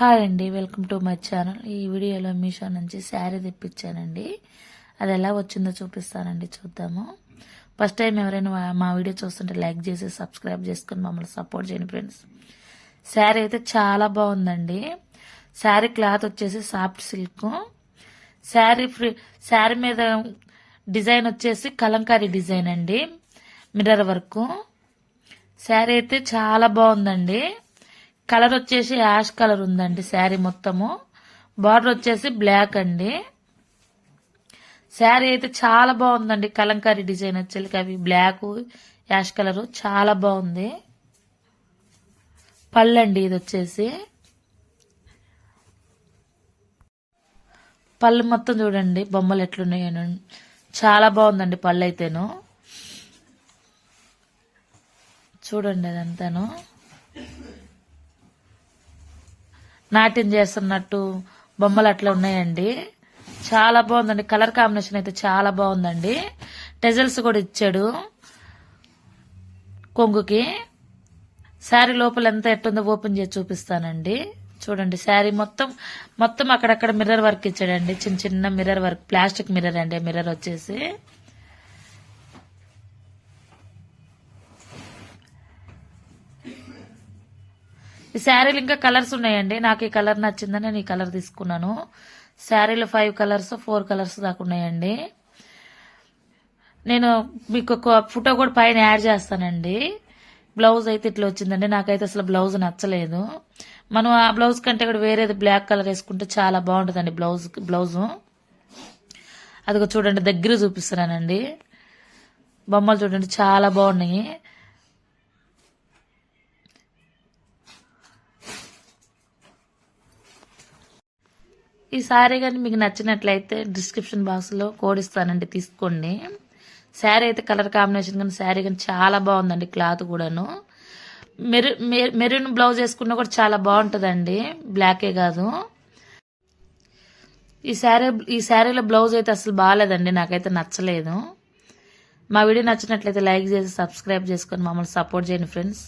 Hi అండి welcome to my channel. ఈ వీడియోలో మీషో నుంచి శారీ తెప్పించానండి. అది ఎలా వచ్చిందో చూపిస్తానండి చూద్దాము. ఫస్ట్ టైం ఎవరైనా మా- వీడియో చూస్తుంటే లైక్ చేసి సబ్స్క్రైబ్ చేసుకుని మమ్మల్ని సపోర్ట్ చేయండి ఫ్రెండ్స్. శారీ అయితే చాలా బాగుందండి. శారీ క్లాత్ వచ్చేసి soft silk. Sari free sari మీద డిజైన్ వచ్చేసి కలంకారీ డిజైన్ అండి మిర్రర్ వర్క్. శారీ అయితే చాలా బాగుందండి. కలర్ వచ్చేసి యాష్ కలర్ ఉందండి శారీ మొత్తము. బార్డర్ వచ్చేసి బ్లాక్ అండి. శారీ అయితే చాలా బాగుందండి. కలంకారీ డిజైన్ వచ్చేసి అవి బ్లాక్ యాష్ కలర్ చాలా బాగుంది. పళ్ళండి ఇది వచ్చేసి. పళ్ళు మొత్తం చూడండి బొమ్మలు ఎట్లున్నాయో. చాలా బాగుందండి పళ్ళు అయితేను. చూడండి అదంతాను. నాట్యం చేస్తున్నట్టు బొమ్మలు అట్లా ఉన్నాయండి. చాలా బాగుందండి. కలర్ కాంబినేషన్ అయితే చాలా బాగుందండి. టెజల్స్ కూడా ఇచ్చాడు కొంగుకి. శారీ లోపల ఎంత ఎట్టుందో ఓపెన్ చేసి చూపిస్తానండి. చూడండి శారీ మొత్తం మొత్తం అక్కడక్కడ మిర్రర్ వర్క్ ఇచ్చాడండి. చిన్న చిన్న మిర్రర్ వర్క్ ప్లాస్టిక్ మిర్రర్ అండి. మిర్రర్ వచ్చేసి. ఈ శారీలు ఇంకా కలర్స్ ఉన్నాయండి. నాకు ఈ కలర్ నచ్చిందని నేను ఈ కలర్ తీసుకున్నాను. శారీలు ఫైవ్ కలర్స్ ఫోర్ కలర్స్ దాకా ఉన్నాయండి. నేను మీకు ఒక ఫోటో కూడా పైన యాడ్ చేస్తానండి. బ్లౌజ్ అయితే ఇట్లా వచ్చిందండి. నాకైతే అసలు బ్లౌజ్ నచ్చలేదు. మనం ఆ బ్లౌజ్ కంటే కూడా వేరేది బ్లాక్ కలర్ వేసుకుంటే చాలా బాగుంటుందండి బ్లౌజ్ బ్లౌజు. అదిగో చూడండి దగ్గర చూపిస్తున్నానండి. బొమ్మలు చూడండి చాలా బాగున్నాయి. ఈ శారీ కానీ మీకు నచ్చినట్లయితే డిస్క్రిప్షన్ బాక్స్లో కోడ్ ఇస్తానండి తీసుకోండి. శారీ అయితే కలర్ కాంబినేషన్ కానీ శారీ కానీ చాలా బాగుందండి క్లాత్ కూడాను. మెరు మెరు మెరూన్ బ్లౌజ్ వేసుకున్నా కూడా చాలా బాగుంటుందండి. బ్లాకే కాదు. ఈ శారీ ఈ శారీలో బ్లౌజ్ అయితే అసలు బాగాలేదండి నాకైతే నచ్చలేదు. మా వీడియో నచ్చినట్లయితే లైక్ చేసి సబ్స్క్రైబ్ చేసుకొని మమ్మల్ని సపోర్ట్ చేయండి ఫ్రెండ్స్